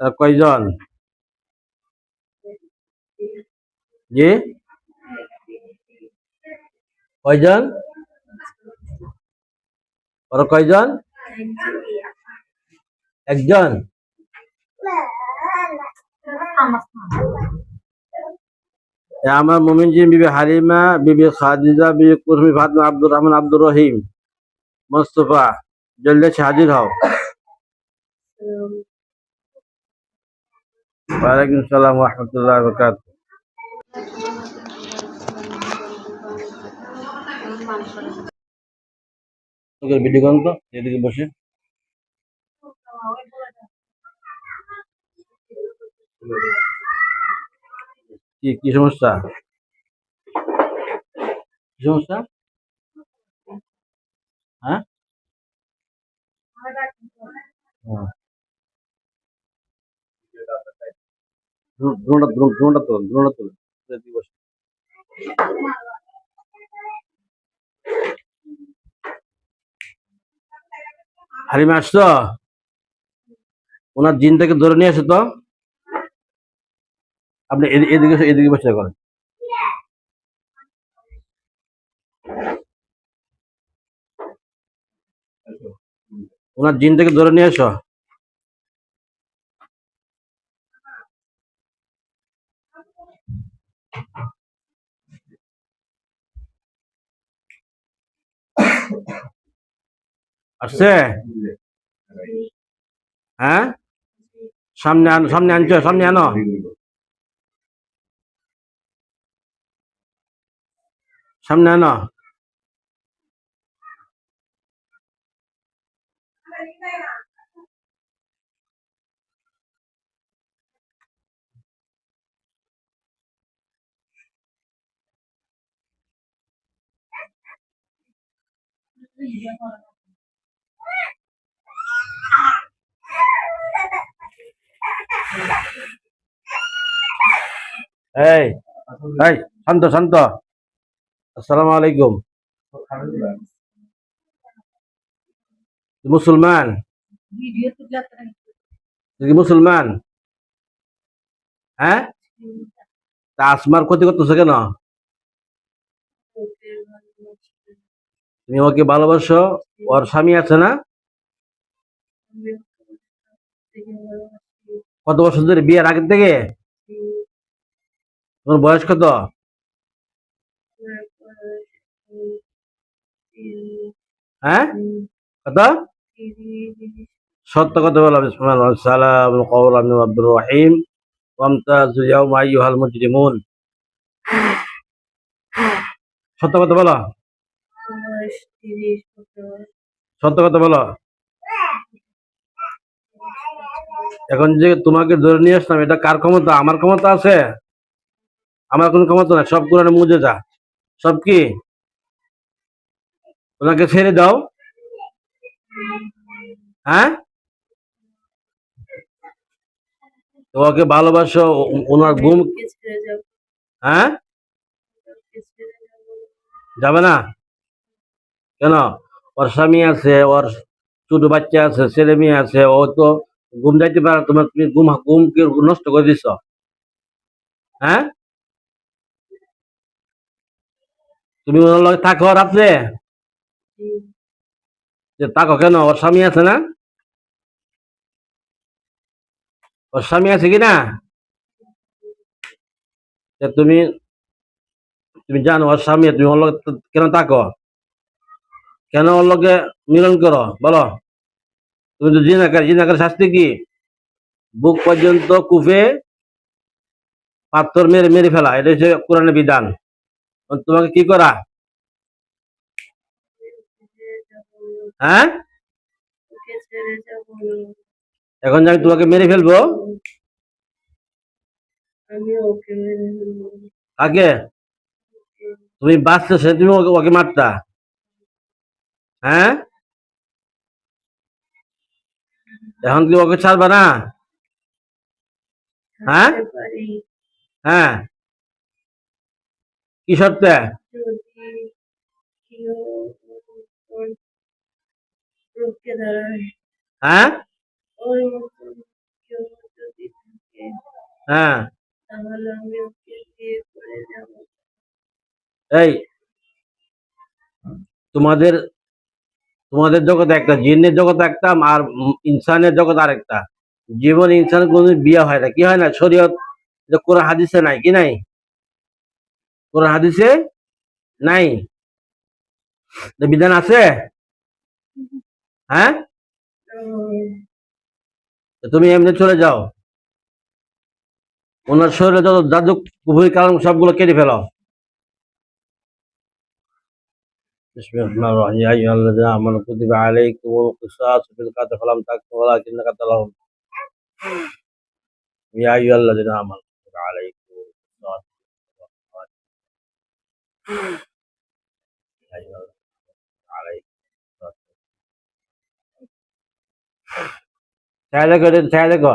কয়জন? জি? কয়জন? ওরা কয়জন? একজন? আমার মোমিন জিন বিবি হালিমা, বিবি খাদিজা, বিবি কুরমি ফাতমা, আব্দুর রহমান, আব্দুর রহিম, মোস্তফা, জলদি হাজির হও। ওয়ালাইকুম সালাম রহমতুল্লাহ বরকাত ভিডিও করুন তো এদিকে বসে। কি কি সমস্যা? কি সমস্যা? হ্যাঁ হ্যাঁ। দ্রো- ওনার জিনটাকে ধরে নিয়ে আসো তো। আপনি এদি- এদিকে এদিকে বসে করেন ওনার জিনটাকে ধরে নিয়ে এসো। আসছে হ্যাঁ? সামনে আন সামনে আনছো সামনে আনো। সামনে আনো। এই এই শান্ত শান্ত। আসসালামু আলাইকুম। মুসলমান? মুসলমান? হ্যাঁ? তা আসমার ক্ষতি করতেছো কেন? তুমি ওকে ভালোবাসো, ওর স্বামী আছে না? কত বছর ধরে বিয়ের আগের থেকে? তোমার বয়স কত? হ্যাঁ? কত? সত্য কথা বলা সালাম রহিম। সত্য কথা বলো। সত্য কথা বলো। এখন যে তোমাকে ধরে নিয়ে আসলাম এটা কার ক্ষমতা? আমার ক্ষমতা আছে? আমার কোনো ক্ষমতা না সব কোরআনে মুজে যা। সব কি? ওনাকে ছেড়ে দাও। হ্যাঁ? তোমাকে ভালোবাসো ওনার ঘুম হ্যাঁ? যাবে না? কেন? ওর স্বামী আছে ওর ছোট বাচ্চা আছে ছেলে মেয়ে আছে ও তো ঘুম যাইতে পারে তোমার তুমি ঘুম ঘুমকে নষ্ট করে দিছ? হ্যাঁ? তুমি ওনার লগে থাকো রাত্রে? যে থাকো কেন? ওর স্বামী আছে না? ওর স্বামী আছে কি না? তুমি তুমি জানো ওর স্বামী তুমি ওর লগে কেন থাকো? কেন লগে মিলন করো? বলো। তুমি তো জিনাকার জিনাকার শাস্তি কি? বুক পর্যন্ত কুফে পাথর মেরে মেরে ফেলা। এটা হচ্ছে কোরআনের বিধান। তোমাকে কি করা? হ্যাঁ? এখন আমি তোমাকে মেরে ফেলব। কাকে? তুমি বাঁচতে সে তুমি ওকে মারতা। হ্যাঁ? এখন কি ওকে ছাড়বা না? হ্যাঁ? হ্যাঁ। কি শর্তে? হ্যাঁ? হ্যাঁ। এই তোমাদের তোমাদের জগৎ একটা, জিনের জগৎ একটা, আর ইনসানের জগৎ আরেকটা। জীবন ইনসান কোনদিন বিয়ে হয় না। কি হয় না? শরীয়ত কোরআন হাদিসে নাই, কি নাই? কোরআন হাদিসে নাই? বিধান আছে? হ্যাঁ? তুমি এমনি চলে যাও। ওনার শরীরে যত জাদু কুহুরি কারণ সবগুলো কেটে ফেলো। بسم الله الرحمن الرحيم يا أيها الذين آمنوا كتب عليكم القصاص في القتل فلم تقتلوا ولكن قتلهم يا أيها الذين آمنوا كتب عليكم القصاص يا أيها الذين آمنوا عليكم القصاص ছায়া দেখো এটা ছায়া দেখো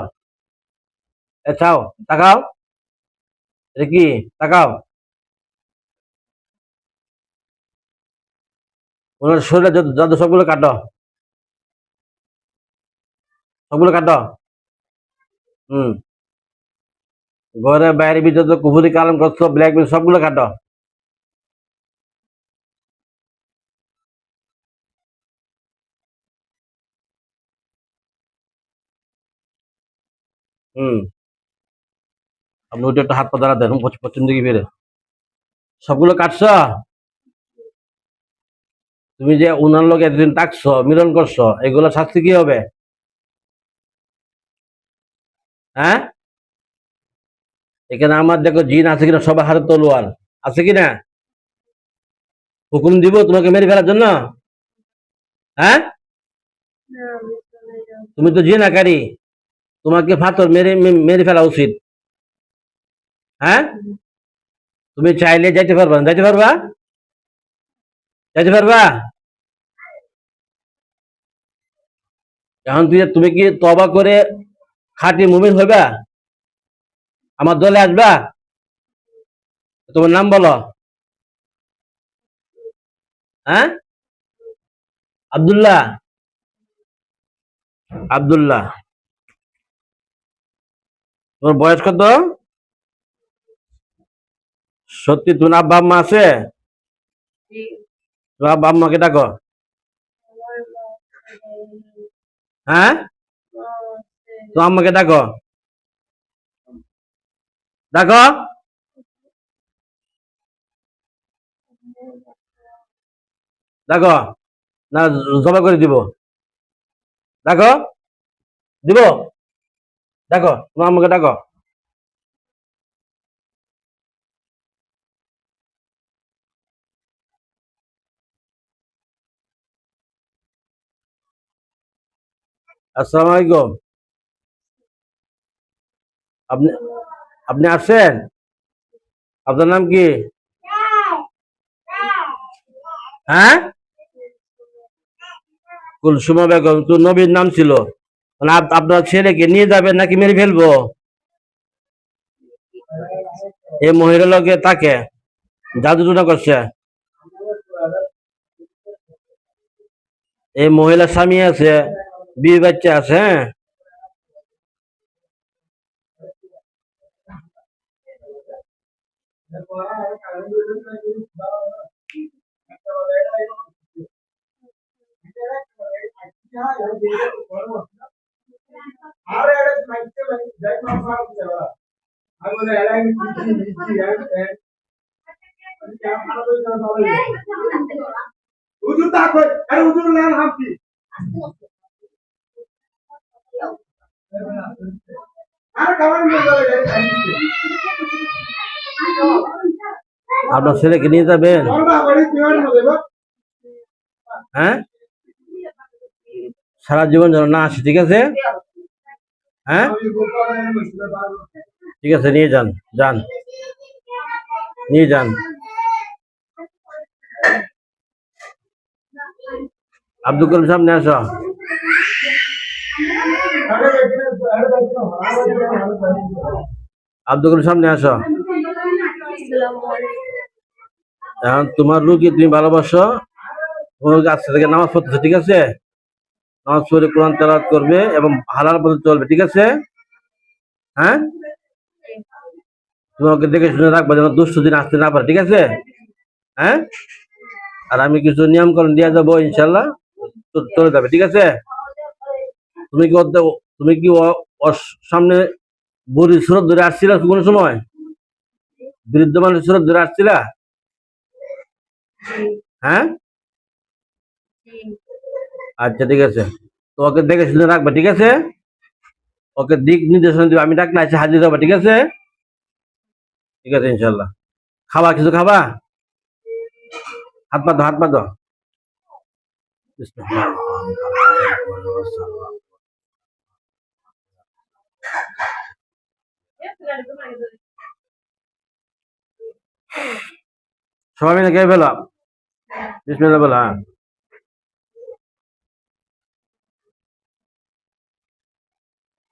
এ চাও তাকাও এটা কি তাকাও ওনার শরীরে যত যত সবগুলো কাটো। সবগুলো কাটো। হুম। ঘরে বাইরে ভিতরে যত কুহুরি, কালাম করছ ব্ল্যাক বেল সবগুলো কাটো। হুম। আপনি ওইটা একটা হাত পা দাঁড়া পশ্চিম পশ্চিম দিকে বেড়ে সবগুলো কাটছ? তুমি যে উনার লোক এতদিন তাকছো মিলন করছ, এগুলো শাস্তি কি হবে? হ্যাঁ? এখানে আমার দেখো জিন আছে কিনা, সবার হাতে তলোয়ার। আছে কিনা? হুকুম দিব তোমাকে মেরে ফেলার জন্য? হ্যাঁ? তুমি তো জিন আকারি তোমাকে ফাতর মেরে মেরে ফেলা উচিত। হ্যাঁ? তুমি চাইলে যাইতে পারবা যাইতে পারবা? যাইতে পারবা? এখন তুই তুমি কি তবা করে খাঁটি মুমিন হইবা? আমার দলে আসবা? তোমার নাম বলো। হ্যাঁ? আব্দুল্লাহ। আব্দুল্লাহ। তোমার বয়স কত? সত্যি তোমার আব্বা আছে? আম্মাকে ডাকো। হ্যাঁ? তোমার আম্মাকে ডাকো। ডাকো। ডাকো। না জমা করে দিব। ডাকো। দিব। ডাকো তোমার আম্মাকে ডাকো। আসসালামু আলাইকুম। আপনি আপনি আসছেন? আপনার নাম কি? হ্যাঁ? কুলসুমা বেগম, তো নবীর নাম ছিল। মানে আপনার ছেলেকে নিয়ে যাবেন নাকি মেরে ফেলব? এই মহিলা লোকে তাকে জাদু টুনা করছে। এই মহিলা স্বামী আছে। বিয়ে বাচ্চা আছে হ্যাঁ হুজুর তা কই আরে হুজুর লাল আপনার ছেলেকে নিয়ে যাবেন? বলবা বলি তুই মধ্যে বা হ্যাঁ? সারা জীবন যেন না আসে, ঠিক আছে? হ্যাঁ? আমি গোপালের মধ্যে বা ঠিক আছে, নিয়ে যান যান। নিয়ে যান। আব্দুল করিম সামনে আসো আরে দেখিনা আরে দেখিনা আরে দেখিনা আব্দুল সামনে আসো। এখন তোমার রুগী তুমি ভালোবাসো থেকে নামাজ পড়তেছে, ঠিক আছে? নামাজ পড়ে কোরআন তেলাওয়াত করবে এবং হালাল পথে চলবে, ঠিক আছে? হ্যাঁ? তোমাকে দেখে শুনে রাখব যেন দুষ্টু দিন আসতে না পারে, ঠিক আছে? হ্যাঁ? আর আমি কিছু নিয়ম কানুন দিয়ে যাব ইনশাল্লাহ চলে যাবে, ঠিক আছে? তুমি কি তুমি কি সামনে বুড়ি সুরত ধরে আসছিলা কোনো সময়? বৃদ্ধ মানুষ সুরত ধরে আসছিলা? হ্যাঁ? আচ্ছা ঠিক আছে। তো ওকে দেখে শুনে রাখবা, ঠিক আছে? ওকে দিক নির্দেশনা দিবে, আমি ডাকলে এসে হাজির হবা, ঠিক আছে? ঠিক আছে ইনশাল্লাহ খাবা, কিছু খাবা? হাত পা হাত পা দাও সবাই মিলে খেয়ে ফেলো বিসমিল্লাহ বলো হ্যাঁ।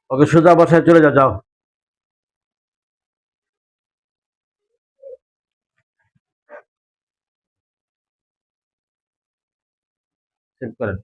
ওকে সোজা বসায় চলে যাও যাও। সেট করেন।